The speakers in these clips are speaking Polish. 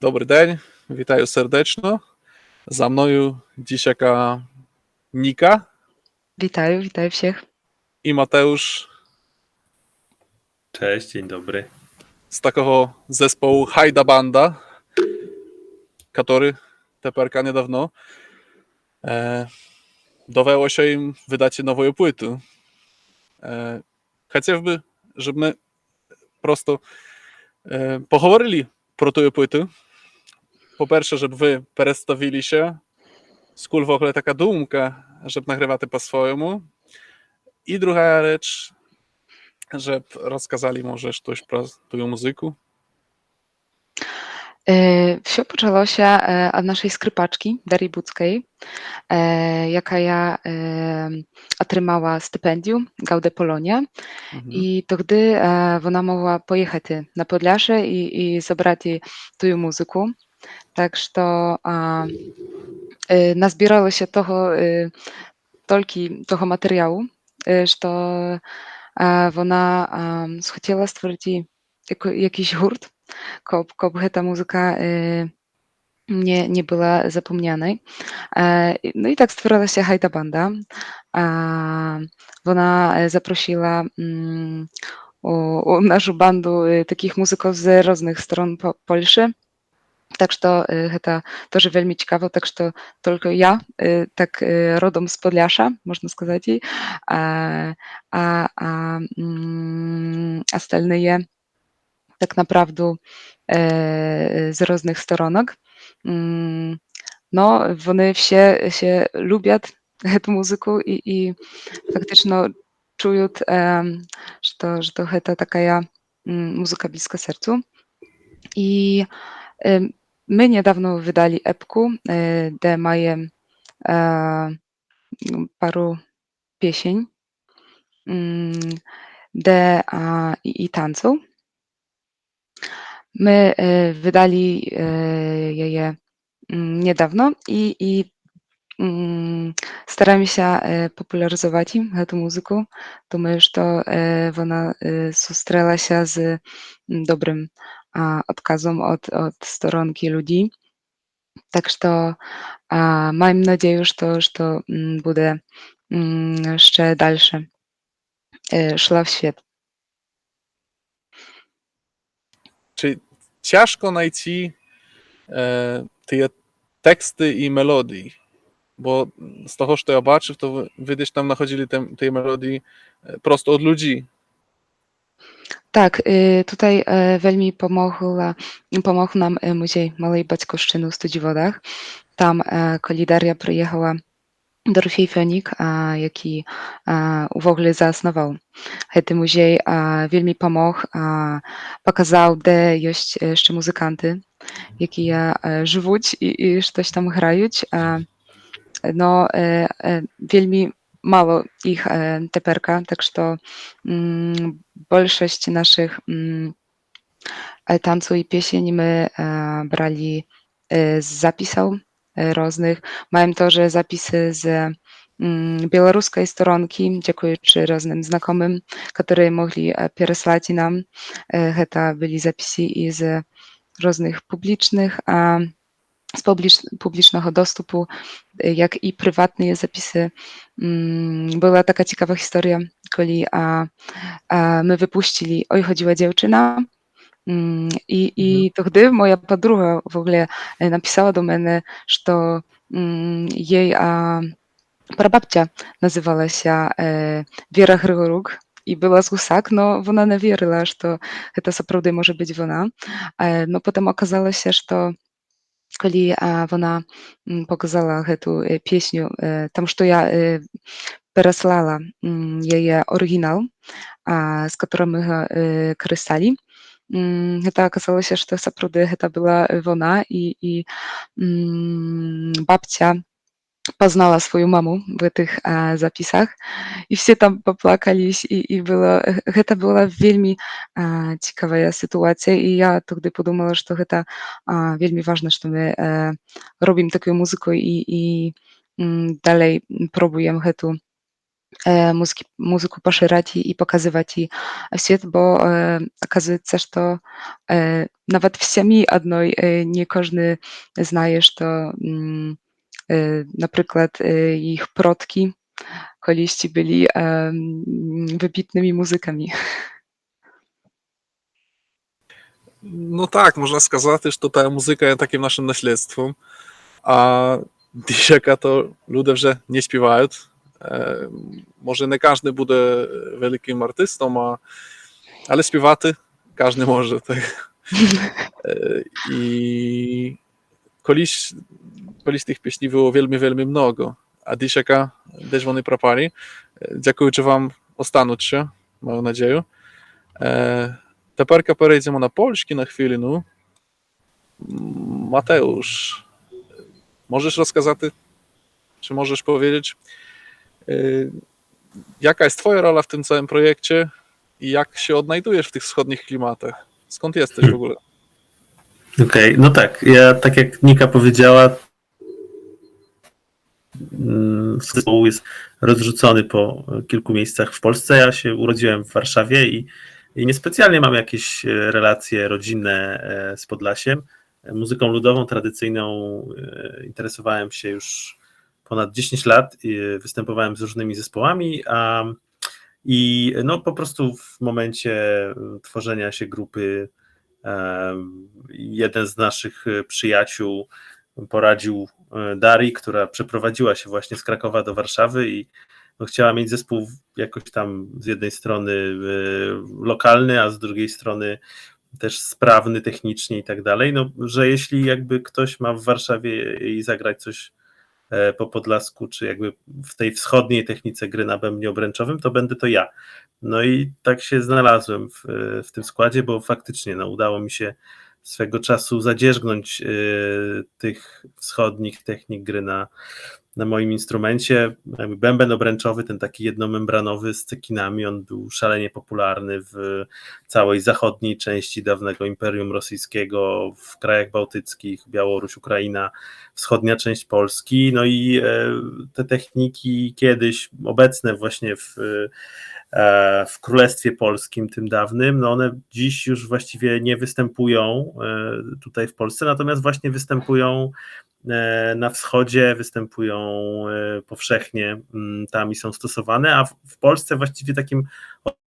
Добрий день, вітаю сердечно. За мною dzisiejka Nika Witаю, witаю всех. i Mateusz Cześć, dzień dobry. z takiego zespołu Hajda Banda, który teperka niedawno e, dowiało się im wydać nową płytę. E, chciałbym, żeby my prosto e, poговорили про tę płytę. Po pierwsze, żeby wy przedstawili się, skul w ogóle taka dumka, żeby nagrywać po swojemu. I druga rzecz, żeby rozkazali może coś про tę muzykę. E, Все почалося е, від нашої скрипачки Дар'ї Буцької, е, яка я е, отримала стипендію Гауде Полонія. Mhm. І тоді е, вона могла поїхати на Подляше і, і забрати ту музику. Так що а, е, назбиралося того, е, тільки того матеріалу, е, що е, вона е, схотіла створити яко- якийсь гурт, коб, коб гэта музыка э, не, не была запомняной. Э, і- ну і так створилася Гайда Банда. А, вона е, запросила м, у, у нашу банду е, таких Так што е, гэта тоже вельмі цікава, так што только я е, так е, родом з Подляша, можна сказаць, і, а, а, а м, остальные tak naprawdę e, z różnych stronach. Mm, No, one все się lubią tę muzykę i, i faktycznie czują, em, że to, że to jest taka mm, muzyka bliska sercu. I em, my niedawno wydali epku, e, gdzie mają e, paru piesień, mm, gdzie a, i, i tańców. My e, wydali e, je mm, niedawno i, i mm, staramy się e, popularyzować im tę muzykę. Думаю, że e, ona e, susтрела się z mm, dobrym a, odkazem od, od stronki ludzi. Tak że a, mam nadzieję, że to, że to mm, będzie mm, jeszcze dalsze e, szła w świat. Czy ciężko znайти e, te teksty i melodii? Bo z tego, co ja baczę, to wy- wy gdzieś tam nachodzili te, te melodii e, prosto od ludzi. Tak, y, tutaj e, veľmi pomohla, pomohł nam e, Muzej Malej Baćkoszczyny w Studziwodach. Tam, e, коли Дар'я приїхала, Дорофей Фенік, а, який а, в ogóle заснував гэты музей, а, вельмі памог, а, паказаў, де ёсць яшчэ музыканты, якія е, жывуць і, і штось там граюць. А, no, e, e, вельмі mało ich e, teperka, tak że większość mm, naszych mm, e, tańców i pieśni my e, brali z zapisów różnych. Mamy także zapisy z mm, białoruskiej stronki, dziękuję czy różnym znajomym, które mogli przesłać nam. To byli zapisy i z różnych publicznych z publicz, publicznego dostępu, e, jak i prywatne zapisy. Mm, Była taka ciekawa historia, kiedy a, a my wypuścili Oj, chodziła dziewczyna. Mm, I, i to gdy moja podruga w ogóle e, napisała do mnie, że mm, jej a, prababcia nazywała się e, Wiera Grygoruk i była z Husak, no ona nie wierzyła, że to, to naprawdę może być ona. E, no potem okazało się, że to коли а, вона м, показала эту е, пісню, е, там що я е, переслала м, її оригінал, а, з которым ми го, е, користали. М, Гэта оказалося, што сапраўды гэта была вона і, і м, бабця познала свою маму в этих а, запісах і все там поплакались і, і было гэта была вельмі а, цікавая сітуацыя і я тогды подумала што гэта а, вельмі важна што мы э, робім такую музыку і, і м, далей пробуем гэту e, muzyki, muzyku poszerzać i, i pokazywać i w świat, bo e, оказывается, что e, nawet w семье одной e, nie każdy знає, що наприклад, e, ich przodki koliści byli wybitnymi muzykami. Ну так, можна сказати, що та музика є таким нашим наслідством. А дійсно, то люди вже не співають. Е, Може, не кожен буде великим артистом, а... але співати кожен може. Так. Е, І колись, колись тих пісні було вельми, вельми много. А dzisiaj десь вони пропали. Е, Дякуючи вам, остануть ще, маю надію. Е, Tepер перейдемо на польський на хвилину. М, Mateusz, możesz rozkazати, czy możesz powiedzieć, y, jaka jest Twoja rola w tym całym projekcie i jak się odnajdujesz w tych wschodnich klimatach? Skąd jesteś w ogóle? Okej, no tak. Ja tak jak Nika powiedziała, mm, zespół jest rozrzucony po kilku miejscach w Polsce. Ja się urodziłem w Warszawie i, i niespecjalnie mam jakieś e, relacje rodzinne e, z Podlasiem. Muzyką ludową, tradycyjną e, interesowałem się już ponad 10 lat. Występowałem z różnymi zespołami, a i no po prostu w momencie tworzenia się grupy Jeden z naszych przyjaciół poradził e, Darii, która przeprowadziła się właśnie z Krakowa do Warszawy i no, chciała mieć zespół jakoś tam z jednej strony e, lokalny, a z drugiej strony też sprawny technicznie i tak dalej. No, że jeśli jakby ktoś ma w Warszawie i zagrać coś e, po Podlasku, czy jakby w tej wschodniej technice gry na bębnie obręczowym, to będę to ja. No i tak się znalazłem w, w tym składzie, bo faktycznie no, udało mi się swego czasu zadzierzgnąć y, tych wschodnich technik gry na, na moim instrumencie. Bęben obręczowy, ten taki jednomembranowy z cekinami, on był szalenie popularny w całej zachodniej części dawnego Imperium Rosyjskiego, w krajach bałtyckich, Białoruś, Ukraina, wschodnia część Polski. No i e, te techniki kiedyś obecne właśnie w w Królestwie Polskim, tym dawnym, no one dziś już właściwie nie występują e, tutaj w Polsce, natomiast właśnie występują e, na wschodzie, występują e, powszechnie mm, tam i są stosowane, a w- Polsce właściwie takim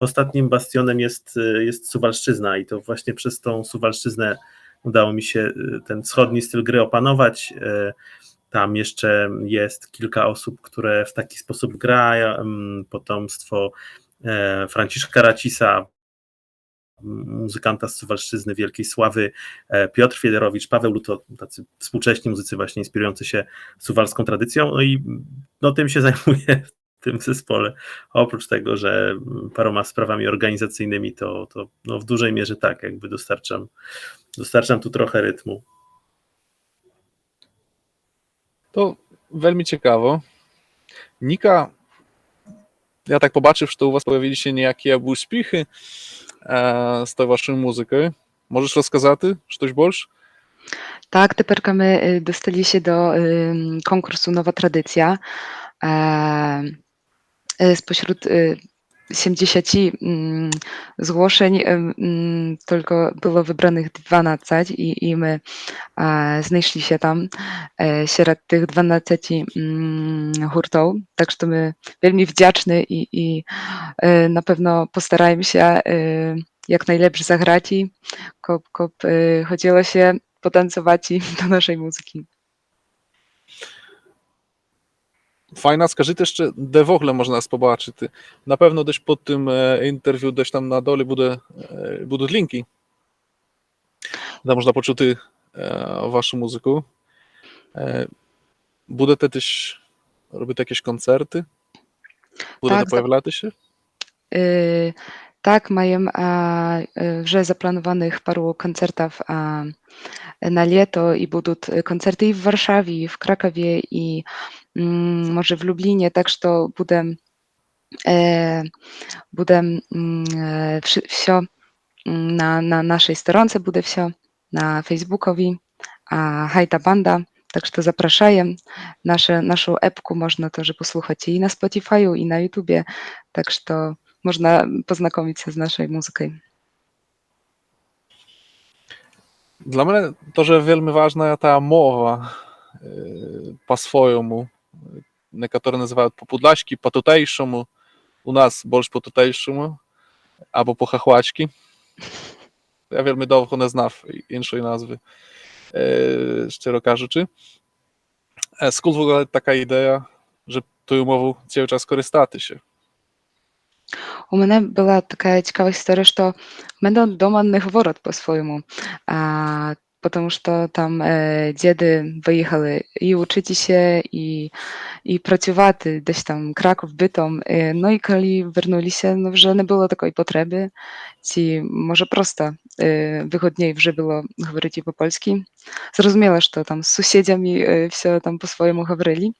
ostatnim bastionem jest, e, jest Suwalszczyzna i to właśnie przez tą Suwalszczyznę udało mi się e, ten wschodni styl gry opanować. e, Tam jeszcze jest kilka osób, które w taki sposób gra, mm, potomstwo e, Franciszka Racisa, muzykanta z Suwalszczyzny wielkiej sławy, e, Piotr Fiederowicz, Paweł Luto, tacy współcześni muzycy właśnie inspirujący się suwalską tradycją, no i no, tym się zajmuję w tym zespole. Oprócz tego, że mm, paroma sprawami organizacyjnymi, to, to no, w dużej mierze tak, jakby dostarczam, dostarczam tu trochę rytmu. To veľmi ciekawo. Nika, ja tak побачив, що у вас появилися ніякі успіхи е, з тою вашою музикою. Можеш розказати щось більше? Tak, teperka my y, dostali się do ym, konkursu Nowa Tradycja. E, y, spośród y, 70 mm, zgłoszeń mm, tylko było wybranych 12 i, i my znaleźli się tam e, wśród tych 12 mm, hurtów. Także to my bardzo wdzięczny i, i e, na pewno postarajmy się e, jak najlepiej zagrać i kop, kop chodziło się potancować do naszej muzyki. Файна, скажіть ще, де в огле можна нас побачити? Напевно, десь під тим е, інтерв'ю, десь там на долі буде, е, будуть лінки, де можна почути е, вашу музику. Е, Будете теж робити якісь концерти? Будете Так, за- появлятися? Y, Tak, mają a, y, вже запланованих пару концертів а, na lato i będą t- koncerty i w Warszawie, i w Krakowie, i mm, może w Lublinie, tak że to będę, e, będę mm, e, wszy- wsio mm, na, na naszej stronce, będzie wsio na Facebookowi, a Hajda Banda, Так что запрашаем. Наша, нашу эпку можно тоже послухать и на Spotify, и на YouTube. Так что можно познакомиться с нашей музыкой. Dla mnie to, вельми важна та мова е, по-своєму. Некоторі називають по-пудлачки, по-тутейшому. У нас більш по-тутейшому або по-хахвачки. Я вельми довго не знав іншої назви, е, щиро кажучи. Е, Скуд в ogóle така ідея, щоб тою мову цілий час користатися. У мене була така цікава історія, що в мене вдома не говорять по-своєму, а, тому що там е, діди виїхали і вчитися, і, і працювати десь там Краков, Битом. Е, ну і коли вернулися, ну вже не було такої потреби, ці, може просто е, вигодніше вже було говорити по-польськи. Зрозуміло, що там з сусідями е, все там по-своєму говорили,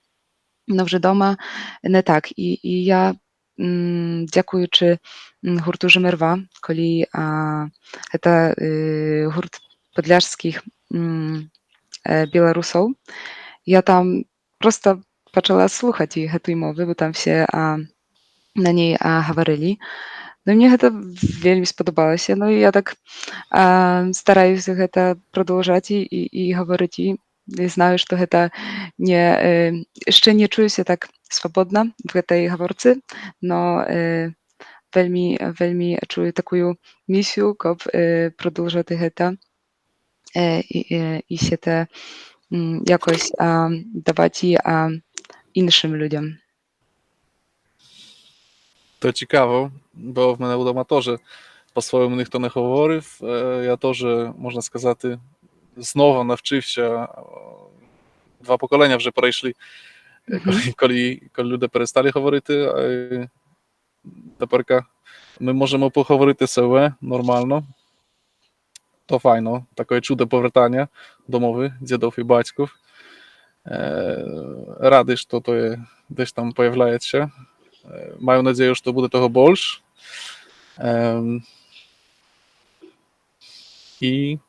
no вже дома не так. І, і я м, дзякуючы м, гурту жымерва калі а, это э, гурт падляжскіх м, э, беларусаў я там просто пачала слухаць і гэтай мовы бо там все а, на ней а, гаварылі Ну, мне гэта вельмі спадабалася Ну і я так а, стараюся гэта продолжаць і, і, і гаварыць і і знаю што гэта не э, яшчэ не чуюся так свабодна в гэтай гаворцы но э, вельмі вельмі чую такую місію каб э, продовжувати гэта э, і, і, і якось а, давати іншим людям. То цікаво, бо в мене вдома теж по-своєму ніхто не говорив. Е, Я теж, можна сказати, знову навчився. Е, Два покоління вже перейшли, е, коли, коли, коли люди перестали говорити. е, Тепер ми можемо поговорити себе нормально. То файно, таке чудо повертання до мови дідів і батьків. Е, Радий, що то є, десь там появляється. Е, Маю надію, що буде того більше. Ем, I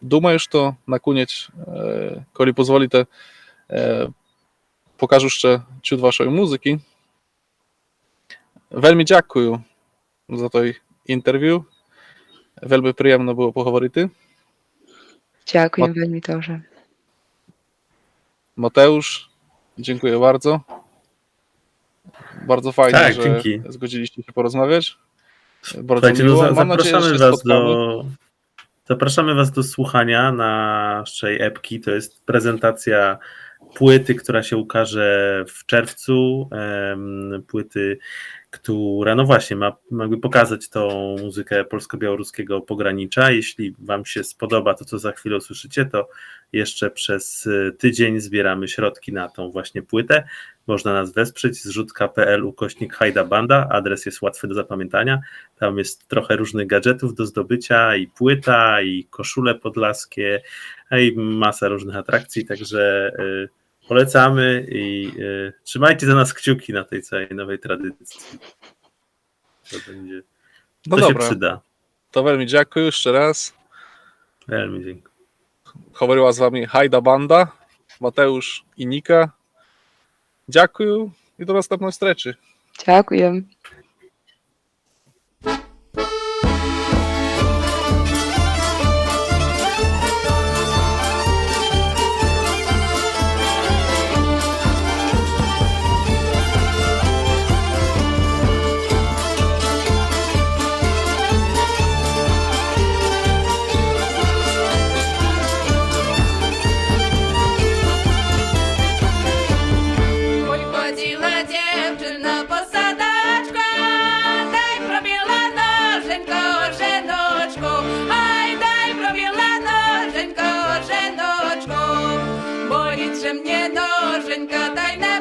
думаю, що на koniec, e, коли pozwolite, e, покажу ще чуд вашої музики. Вельми дякую за той інтерв'ю. Вельми приємно було поговорити. Дякую От- вельмі теж. Mateusz, dziękuję bardzo. Bardzo fajnie, Tak, że dzięki. zgodziliście się porozmawiać. Bardzo Słuchajcie, no, miło. za, Mam nadzieję, że zapraszamy się was spotkamy. do. Zapraszamy Was do słuchania naszej epki. To jest prezentacja płyty, która się ukaże w czerwcu. em, Płyty, która, no właśnie, ma jakby pokazać tą muzykę polsko-białoruskiego pogranicza. Jeśli Wam się spodoba to, co za chwilę usłyszycie, to jeszcze przez y, tydzień zbieramy środki na tą właśnie płytę. Można nas wesprzeć zrzutka.pl ukośnik Hajda Banda. Adres jest łatwy do zapamiętania. Tam jest trochę różnych gadżetów do zdobycia, i płyta, i koszule podlaskie, i masa różnych atrakcji, także y, Polecamy i y, trzymajcie za nas kciuki na tej całej nowej tradycji. To będzie. No to dobra. się przyda. To bardzo dziękuję jeszcze raz. Bardzo dziękuję. Chowyła z wami Hajda Banda, Mateusz i Nika. Dziękuję i do następnej streczy. Dziękuję. matai na